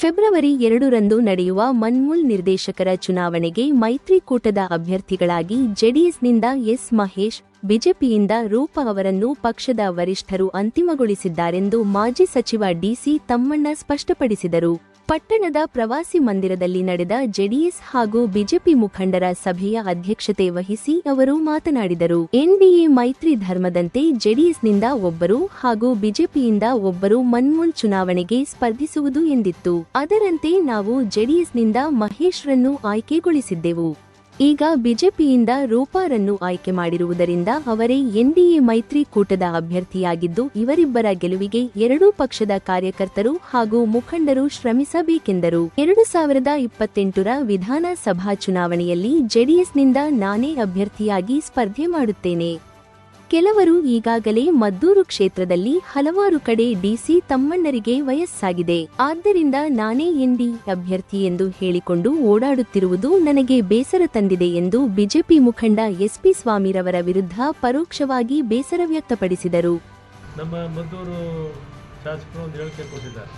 February ಎರಡರಂದು ನಡೆಯುವ ಮನ್ಮೂಲ್ ನಿರ್ದೇಶಕರ ಚುನಾವಣೆಗೆ ಮೈತ್ರಿಕೂಟದ ಅಭ್ಯರ್ಥಿಗಳಾಗಿ ಜೆಡಿಎಸ್ನಿಂದ ಎಸ್ ಮಹೇಶ್, ಬಿಜೆಪಿಯಿಂದ ರೂಪ ಅವರನ್ನು ಪಕ್ಷದ ವರಿಷ್ಠರು ಅಂತಿಮಗೊಳಿಸಿದ್ದಾರೆಂದು ಮಾಜಿ ಸಚಿವ ಡಿಸಿ ತಮ್ಮಣ್ಣ ಸ್ಪಷ್ಟಪಡಿಸಿದರು. ಪಟ್ಟಣದ ಪ್ರವಾಸಿ ಮಂದಿರದಲ್ಲಿ ನಡೆದ ಜೆಡಿಎಸ್ ಹಾಗೂ ಬಿಜೆಪಿ ಮುಖಂಡರ ಸಭೆಯ ಅಧ್ಯಕ್ಷತೆ ವಹಿಸಿ ಅವರು ಮಾತನಾಡಿದರು. ಎನ್ಡಿಎ ಮೈತ್ರಿ ಧರ್ಮದಂತೆ ಜೆಡಿಎಸ್ನಿಂದ ಒಬ್ಬರು ಹಾಗೂ ಬಿಜೆಪಿಯಿಂದ ಒಬ್ಬರು ಮನ್ಮೂಲ್ ಚುನಾವಣೆಗೆ ಸ್ಪರ್ಧಿಸುವುದು ಎಂದಿತ್ತು. ಅದರಂತೆ ನಾವು ಜೆಡಿಎಸ್ನಿಂದ ಮಹೇಶ್ರನ್ನು ಆಯ್ಕೆಗೊಳಿಸಿದ್ದೆವು. ಈಗ ಬಿಜೆಪಿಯಿಂದ ರೂಪಾರನ್ನು ಆಯ್ಕೆ ಮಾಡಿರುವುದರಿಂದ ಅವರೇ ಎನ್ಡಿಎ ಮೈತ್ರಿಕೂಟದ ಅಭ್ಯರ್ಥಿಯಾಗಿದ್ದು ಇವರಿಬ್ಬರ ಗೆಲುವಿಗೆ ಎರಡೂ ಪಕ್ಷದ ಕಾರ್ಯಕರ್ತರು ಹಾಗೂ ಮುಖಂಡರು ಶ್ರಮಿಸಬೇಕೆಂದರು. ಎರಡು ಸಾವಿರದ ಇಪ್ಪತ್ತೆಂಟರ ವಿಧಾನಸಭಾ ಚುನಾವಣೆಯಲ್ಲಿ ಜೆಡಿಎಸ್ನಿಂದ ನಾನೇ ಅಭ್ಯರ್ಥಿಯಾಗಿ ಸ್ಪರ್ಧೆ ಮಾಡುತ್ತೇನೆ. ಕೆಲವರು ಈಗಾಗಲೇ ಮದ್ದೂರು ಕ್ಷೇತ್ರದಲ್ಲಿ ಹಲವಾರು ಕಡೆ ಡಿಸಿ ತಮ್ಮಣ್ಣರಿಗೆ ವಯಸ್ಸಾಗಿದೆ. ಆದ್ದರಿಂದ ನಾನೇ ಎನ್ಡಿ ಅಭ್ಯರ್ಥಿ ಎಂದು ಹೇಳಿಕೊಂಡು ಓಡಾಡುತ್ತಿರುವುದು ನನಗೆ ಬೇಸರ ತಂದಿದೆ ಎಂದು ಬಿಜೆಪಿ ಮುಖಂಡ ಎಸ್ಪಿ ಸ್ವಾಮಿರವರ ವಿರುದ್ಧ ಪರೋಕ್ಷವಾಗಿ ಬೇಸರ ವ್ಯಕ್ತಪಡಿಸಿದರು. ನಮ್ಮ ಮದ್ದೂರು ಶಾಸಕರು ಒಂದು ಹೇಳಿಕೆ ಕೊಟ್ಟಿದ್ದಾರೆ.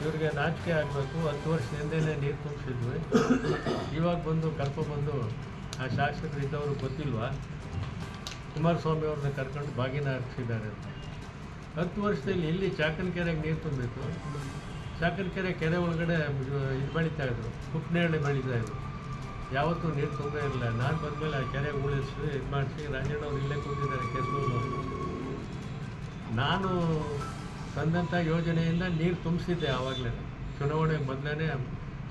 ಇವರಿಗೆ ನಾಚಿಕೆ ಆಗಬೇಕು, ಹತ್ತು ವರ್ಷದಿಂದಲೇ ನೀರು ತುಂಬಿಸಿದ್ವಿ. ಇವಾಗ ಬಂದು ಕರ್ಕೊಂಡ್ಬಂದು ಆ ಶಾಸಕರು ಇದ್ದವರು ಗೊತ್ತಿಲ್ವಾ? ಕುಮಾರಸ್ವಾಮಿ ಅವ್ರನ್ನ ಕರ್ಕೊಂಡು ಬಾಗಿನ ಹಾರಿಸಿದ್ದಾರೆ ಅಂತ. ಹತ್ತು ವರ್ಷದಲ್ಲಿ ಎಲ್ಲಿ ಚಾಕನಕೆರೆಗೆ ನೀರು ತುಂಬಿತ್ತು? ಚಾಕನಕೆರೆ ಕೆರೆ ಕೆರೆ ಒಳಗಡೆ ಇದು ಬೆಳೀತಾ ಇದ್ರು ಕುಪ್ಪನೇಹಳ್ಳಿ ಬೆಳೀತಾ ಇದ್ರು. ಯಾವತ್ತೂ ನೀರು ತುಂಬೇ ಇರಲಿಲ್ಲ. ನಾನು ಬಂದಮೇಲೆ ಆ ಕೆರೆ ಉಳಿಸಿ, ಇದು ಮಾಡಿಸಿ ರಾಜಣ್ಣವ್ರು ಇಲ್ಲೇ ಕೂತಿದ್ದಾರೆ ಕೆಸೂರಿನವರು ನಾನು ತಂದಂಥ ಯೋಜನೆಯಿಂದ ನೀರು ತುಂಬಿಸಿದ್ದೆ ಆವಾಗಲೇ. ಚುನಾವಣೆ ಮೊದಲೇ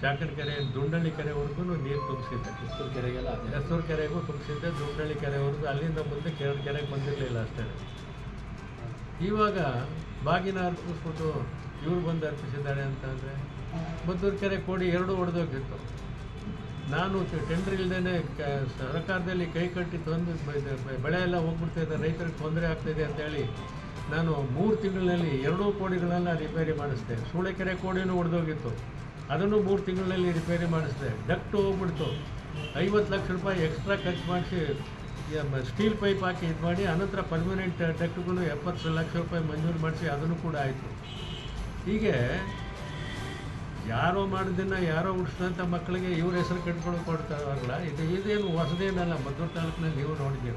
ಚಾಕನ ಕೆರೆ ದುಂಡಳ್ಳಿ ಕೆರೆವರೆಗೂ ನೀರು ತುಂಬಿಸಿದ್ದೆ ಕಿತ್ತೂರು ಕೆರೆಗೆಲ್ಲ ಹೆಸರು ಕೆರೆಗೂ ತುಂಬಿಸಿದ್ದೆ ದುಂಡಳ್ಳಿ ಕೆರೆವರೆಗೂ. ಅಲ್ಲಿಂದ ಮುಂದೆ ಕೆರೆ ಕೆರೆಗೆ ಬಂದಿರಲಿಲ್ಲ ಅಷ್ಟೇ. ಇವಾಗ ಬಾಗಿನ ಅರ್ಪಿಸ್ಬಿಟ್ಟು ಇವ್ರು ಬಂದು ಅರ್ಪಿಸಿದ್ದಾರೆ ಅಂತಂದರೆ ಮದ್ದೂರು ಕೆರೆ ಕೋಡಿ ಎರಡೂ ಒಡೆದೋಗಿತ್ತು. ನಾನು ಟೆಂಡರ್ ಕ ಸರ್ಕಾರದಲ್ಲಿ ಕೈ ಕಟ್ಟಿ ತಂದು ಬೆಳೆ ಎಲ್ಲ ಹೋಗ್ಬಿಡ್ತಾಯಿದೆ ರೈತರಿಗೆ ತೊಂದರೆ ಆಗ್ತಾಯಿದೆ ಅಂತೇಳಿ ನಾನು ಮೂರು ತಿಂಗಳಲ್ಲಿ ಎರಡೂ ಕೋಡಿಗಳನ್ನು ರಿಪೇರಿ ಮಾಡಿಸಿದೆ. ಸೂಳೆಕೆರೆ ಕೋಡಿನೂ ಒಡೆದೋಗಿತ್ತು. ಅದನ್ನು ಮೂರು ತಿಂಗಳಲ್ಲಿ ರಿಪೇರಿ ಮಾಡಿಸಿದೆ. ಡಕ್ಟು ಹೋಗ್ಬಿಡ್ತು. ಐವತ್ತು ಲಕ್ಷ ರೂಪಾಯಿ ಎಕ್ಸ್ಟ್ರಾ ಖರ್ಚು ಮಾಡಿಸಿ ಸ್ಟೀಲ್ ಪೈಪ್ ಹಾಕಿ ಇದು ಮಾಡಿ, ಅನಂತರ ಪರ್ಮನೆಂಟ್ ಡಕ್ಟ್ಗೂ ಎಪ್ಪತ್ತು ಲಕ್ಷ ರೂಪಾಯಿ ಮಂಜೂರು ಮಾಡಿಸಿ, ಅದನ್ನು ಕೂಡ ಆಯಿತು. ಹೀಗೆ ಯಾರೋ ಮಾಡಿದ್ದನ್ನು ಯಾರೋ ಉಡ್ಸಿದಂಥ ಮಕ್ಕಳಿಗೆ ಇವ್ರ ಹೆಸರು ಕಟ್ಕೊಂಡು ಕೊಡ್ತಾರಲ್ಲ, ಇದು ಇದೇನು ಹೊಸದೇನಲ್ಲ, ಮದ್ದೂರು ತಾಲೂಕಿನಲ್ಲಿ ನೀವು ನೋಡಿದ್ದೀರ.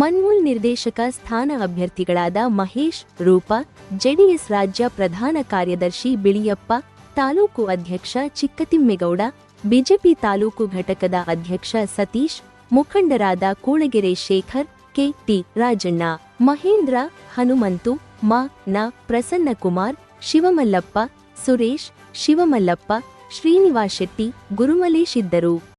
ಮನ್ಮೂಲ್ ನಿರ್ದೇಶಕ, ಸ್ಥಾನ ಅಭ್ಯರ್ಥಿಗಳಾದ ಮಹೇಶ್, ರೂಪಾ, ಜೆಡಿಎಸ್ ರಾಜ್ಯ ಪ್ರಧಾನ ಕಾರ್ಯದರ್ಶಿ ಬಿಳಿಯಪ್ಪ ತಾಲೂಕು ಅಧ್ಯಕ್ಷ ಚಿಕ್ಕತಿಮ್ಮೇಗೌಡ, ಬಿಜೆಪಿ ತಾಲೂಕು ಘಟಕದ ಅಧ್ಯಕ್ಷ ಸತೀಶ್, ಮುಖಂಡರಾದ ಕೂಳಗೆರೆ ಶೇಖರ್ ಕೆಟಿ ರಾಜಣ್ಣ, ಮಹೇಂದ್ರ, ಹನುಮಂತು, ಮ, ನ, ಪ್ರಸನ್ನಕುಮಾರ್, ಶಿವಮಲ್ಲಪ್ಪ, ಸುರೇಶ್, ಶಿವಮಲ್ಲಪ್ಪ ಶ್ರೀನಿವಾಸ್ ಶೆಟ್ಟಿ ಗುರುಮಲೇಶ್ ಇದ್ದರು.